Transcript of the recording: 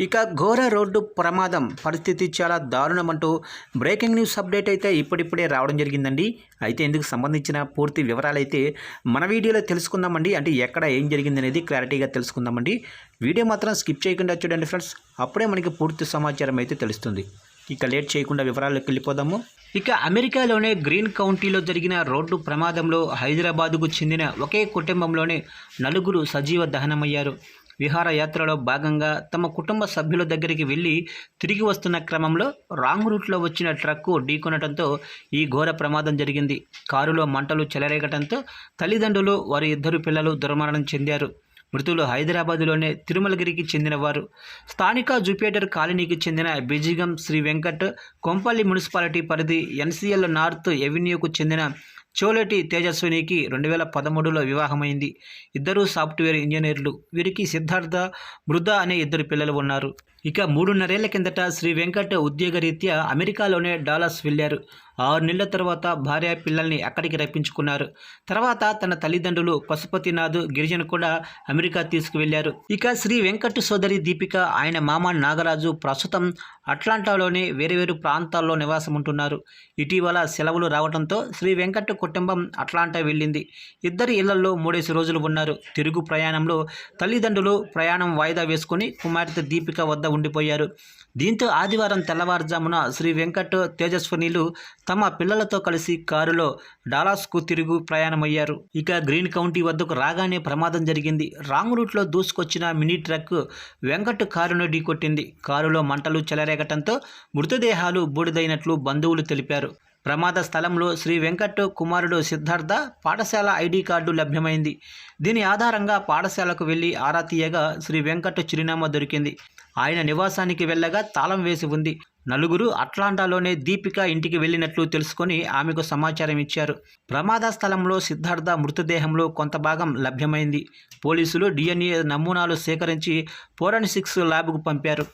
ఇక ఘోర రోడ్డు ప్రమాదం పరిస్థితి చాలా దారుణం అంటూ బ్రేకింగ్ న్యూస్ అప్డేట్ అయితే ఇప్పుడిప్పుడే రావడం జరిగిందండి. అయితే ఇందుకు సంబంధించిన పూర్తి వివరాలు అయితే మన వీడియోలో తెలుసుకుందామండి. అంటే ఎక్కడ ఏం జరిగింది అనేది క్లారిటీగా తెలుసుకుందామండి. వీడియో మాత్రం స్కిప్ చేయకుండా చూడండి ఫ్రెండ్స్. అప్పుడే మనకి పూర్తి సమాచారం అయితే తెలుస్తుంది. ఇక లేట్ చేయకుండా వివరాల్లోకి వెళ్ళిపోదాము. ఇక అమెరికాలోనే గ్రీన్ కౌంటీలో జరిగిన రోడ్డు ప్రమాదంలో హైదరాబాదుకు చెందిన ఒకే కుటుంబంలోనే నలుగురు సజీవ దహనమయ్యారు. విహారయాత్రలో భాగంగా తమ కుటుంబ సభ్యుల దగ్గరికి వెళ్ళి తిరిగి వస్తున్న క్రమంలో రాంగ్ రూట్లో వచ్చిన ట్రక్కు ఢీకొనడంతో ఈ ఘోర ప్రమాదం జరిగింది. కారులో మంటలు చెలరేగటంతో తల్లిదండ్రులు వారి ఇద్దరు పిల్లలు దుర్మరణం చెందారు. మృతులు హైదరాబాదులోనే తిరుమలగిరికి చెందినవారు. స్థానిక జూపిటర్ కాలనీకి చెందిన బిజిగం శ్రీ వెంకట్ కొంపల్లి మున్సిపాలిటీ పరిధి ఎన్సీఎల్ నార్త్ ఎవెన్యూకు చెందిన చోలేటి తేజస్వినికి రెండు వేల పదమూడులో వివాహమైంది. ఇద్దరు సాఫ్ట్వేర్ ఇంజనీర్లు. వీరికి సిద్ధార్థ మృద అనే ఇద్దరు పిల్లలు ఉన్నారు. ఇక మూడున్నరేళ్ళ కిందట శ్రీ వెంకట్ ఉద్యోగరీత్యా అమెరికాలోనే డాలస్ వెళ్ళారు. ఆరు నెలల తర్వాత భార్య పిల్లల్ని అక్కడికి రప్పించుకున్నారు. తర్వాత తన తల్లిదండ్రులు పశుపతినాథ్ గిరిజన్ కూడా అమెరికా తీసుకువెళ్ళారు ఇక శ్రీ వెంకట్ సోదరి దీపిక ఆయన మామ నాగరాజు ప్రస్తుతం అట్లాంటాలోనే వేరు వేరు ప్రాంతాల్లో నివాసం ఉంటున్నారు ఇటీవల సెలవులు రావడంతో శ్రీ వెంకట్ కుటుంబం అట్లాంటా వెళ్ళింది. ఇద్దరి ఇళ్ళలో మూడేసి రోజులు ఉన్నారు. తిరుగు ప్రయాణంలో తల్లిదండ్రులు ప్రయాణం వాయిదా వేసుకుని కుమార్తె దీపిక వద్ద ఉండిపోయారు. దీంతో ఆదివారం తెల్లవారుజామున శ్రీ వెంకట్ తేజస్వినిలు తమ పిల్లలతో కలిసి కారులో డాలాస్కు తిరుగు ప్రయాణమయ్యారు. ఇక గ్రీన్ కౌంటీ వద్దకు రాగానే ప్రమాదం జరిగింది. రాంగ్ రూట్లో దూసుకొచ్చిన మినీ ట్రక్ వెంకట్ కారును ఢీకొట్టింది. కారులో మంటలు చెలరేగటంతో మృతదేహాలు బూడిదైనట్లు బంధువులు తెలిపారు. ప్రమాద స్థలంలో శ్రీ వెంకట్ కుమారుడు సిద్ధార్థ పాఠశాల ఐడి కార్డు లభ్యమైంది. దీని ఆధారంగా పాఠశాలకు వెళ్ళి ఆరా తీయగా శ్రీ వెంకట్ చిరునామా దొరికింది. ఆయన నివాసానికి వెళ్ళగా తాళం వేసి ఉంది. నలుగురు అట్లాంటాలోనే దీపిక ఇంటికి వెళ్ళినట్లు తెలుసుకొని ఆమెకు సమాచారం ఇచ్చారు. ప్రమాద స్థలంలో సిద్ధార్థ మృతదేహంలో కొంత భాగం లభ్యమైంది. పోలీసులు డిఎన్ఏ నమూనాలు సేకరించి ఫోరెన్సిక్స్ ల్యాబ్కు పంపారు.